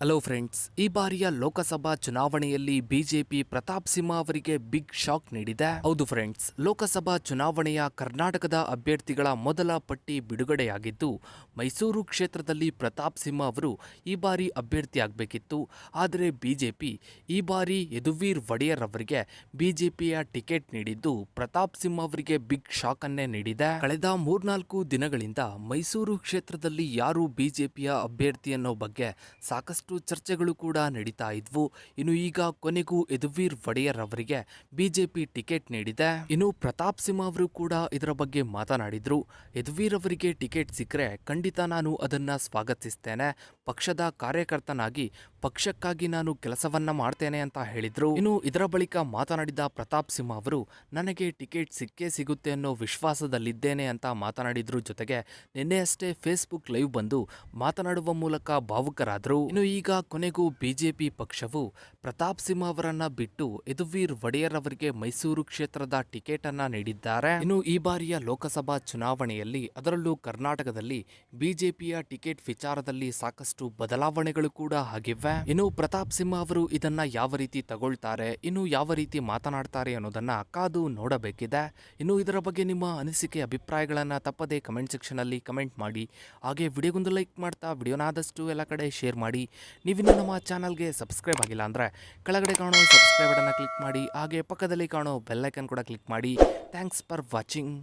Hello friends ಈ ಬಾರಿಯ ಲೋಕಸಭಾ ಚುನಾವಣೆಯಲ್ಲಿ ಬಿಜೆಪಿ ಪ್ರತಾಪ್ ಸಿಂಹ ಅವರಿಗೆ ಬಿಗ್ ಶಾಕ್ ನೀಡಿದೆ. ಹೌದು ಫ್ರೆಂಡ್ಸ್ ಲೋಕಸಭಾ ಚುನಾವಣೆಯ ಕರ್ನಾಟಕದ ಅಭ್ಯರ್ಥಿಗಳ ಮೊದಲ ಪಟ್ಟಿ ಬಿಡುಗಡೆಯಾಗಿದ್ದು, ಮೈಸೂರು ಕ್ಷೇತ್ರದಲ್ಲಿ ಪ್ರತಾಪ್ ಸಿಂಹ ಅವರು ಈ ಬಾರಿ ಅಭ್ಯರ್ಥಿಯಾಗಬೇಕಿತ್ತು ಆದರೆ ಬಿಜೆಪಿ ಈ ಬಾರಿ ಯದುವೀರ್ ಒಡೆಯರ್ ಅವರಿಗೆ ಬಿಜೆಪಿಯ ಟಿಕೆಟ್ ನೀಡಿದ್ದು, ಪ್ರತಾಪ್ ಸಿಂಹ ಅವರಿಗೆ ಬಿಗ್ ಶಾಕ್ ಅನ್ನೇ ನೀಡಿದೆ. ಕಳೆದ ಮೂರ್ನಾಲ್ಕು ದಿನಗಳಿಂದ ಮೈಸೂರು ಕ್ಷೇತ್ರದಲ್ಲಿ ಯಾರು ಬಿಜೆಪಿಯ ಅಭ್ಯರ್ಥಿ ಅನ್ನೋ ಬಗ್ಗೆ ಸಾಕಷ್ಟು ಚರ್ಚೆಗಳು ಕೂಡ ನಡೀತಾ ಇದ್ವು. ಇನ್ನು ಈಗ ಕೊನೆಗೂ ಯದುವೀರ್ ಒಡೆಯರ್ ಅವರಿಗೆ ಬಿಜೆಪಿ ಟಿಕೆಟ್ ನೀಡಿದೆ. ಇನ್ನು ಪ್ರತಾಪ್ ಸಿಂಹ ಅವರು ಕೂಡ ಇದರ ಬಗ್ಗೆ ಮಾತನಾಡಿದ್ರು. ಯದುವೀರ್ ಅವರಿಗೆ ಟಿಕೆಟ್ ಸಿಕ್ಕರೆ ಖಂಡಿತ ನಾನು ಅದನ್ನ ಸ್ವಾಗತಿಸ್ತೇನೆ. ಪಕ್ಷದ ಕಾರ್ಯಕರ್ತನಾಗಿ ಪಕ್ಷಕ್ಕಾಗಿ ನಾನು ಕೆಲಸವನ್ನ ಮಾಡ್ತೇನೆ ಅಂತ ಹೇಳಿದ್ರು. ಇನ್ನು ಇದರ ಬಳಿಕ ಮಾತನಾಡಿದ ಪ್ರತಾಪ್ ಸಿಂಹ ಅವರು, ನನಗೆ ಟಿಕೆಟ್ ಸಿಕ್ಕೇ ಸಿಗುತ್ತೆ ಅನ್ನೋ ವಿಶ್ವಾಸದಲ್ಲಿದ್ದೇನೆ ಅಂತ ಮಾತನಾಡಿದ್ರು ಜೊತೆಗೆ ನಿನ್ನೆಯಷ್ಟೇ ಫೇಸ್ಬುಕ್ ಲೈವ್ ಬಂದು ಮಾತನಾಡುವ ಮೂಲಕ ಭಾವುಕರಾದರು. ಇನ್ನು ಈಗ ಕೊನೆಗೂ ಬಿಜೆಪಿ ಪಕ್ಷವು ಪ್ರತಾಪ್ ಸಿಂಹ ಅವರನ್ನ ಬಿಟ್ಟು ಯದುವೀರ್ ಒಡೆಯರ್ ಅವರಿಗೆ ಮೈಸೂರು ಕ್ಷೇತ್ರದ ಟಿಕೆಟ್ ಅನ್ನ ನೀಡಿದ್ದಾರೆ. ಇನ್ನು ಈ ಬಾರಿಯ ಲೋಕಸಭಾ ಚುನಾವಣೆಯಲ್ಲಿ ಅದರಲ್ಲೂ ಕರ್ನಾಟಕದಲ್ಲಿ ಬಿಜೆಪಿಯ ಟಿಕೆಟ್ ವಿಚಾರದಲ್ಲಿ ಸಾಕಷ್ಟು ಬದಲಾವಣೆಗಳು ಕೂಡ ಆಗಿವೆ. ಇನ್ನು ಪ್ರತಾಪ್ ಸಿಂಹ ಅವರು ಇದನ್ನ ಯಾವ ರೀತಿ ತಗೊಳ್ತಾರೆ, ಇನ್ನು ಯಾವ ರೀತಿ ಮಾತನಾಡ್ತಾರೆ ಅನ್ನೋದನ್ನ ಕಾದು ನೋಡಬೇಕಿದೆ. ಇನ್ನು ಇದರ ಬಗ್ಗೆ ನಿಮ್ಮ ಅನಿಸಿಕೆ, ಅಭಿಪ್ರಾಯಗಳನ್ನ ತಪ್ಪದೆ ಕಮೆಂಟ್ ಸೆಕ್ಷನ್ ಅಲ್ಲಿ ಕಮೆಂಟ್ ಮಾಡಿ. ಹಾಗೆ ವಿಡಿಯೋಗೊಂದು ಲೈಕ್ ಮಾಡ್ತಾ, ವಿಡಿಯೋನಾದಷ್ಟು ಎಲ್ಲ ಕಡೆ ಶೇರ್ ಮಾಡಿ. ನೀವಿನ್ನು ನಮ್ಮ ಚಾನಲ್ಗೆ ಸಬ್ಸ್ಕ್ರೈಬ್ ಆಗಿಲ್ಲ ಅಂದ್ರೆ ಕೆಳಗಡೆ ಕಾಣೋ ಸಬ್ಸ್ಕ್ರೈಬ್ ಬಟನ್ನ ಕ್ಲಿಕ್ ಮಾಡಿ, ಹಾಗೆ ಪಕ್ಕದಲ್ಲಿ ಕಾಣೋ ಬೆಲ್ಲೈಕನ್ ಕೂಡ ಕ್ಲಿಕ್ ಮಾಡಿ. Thanks for watching.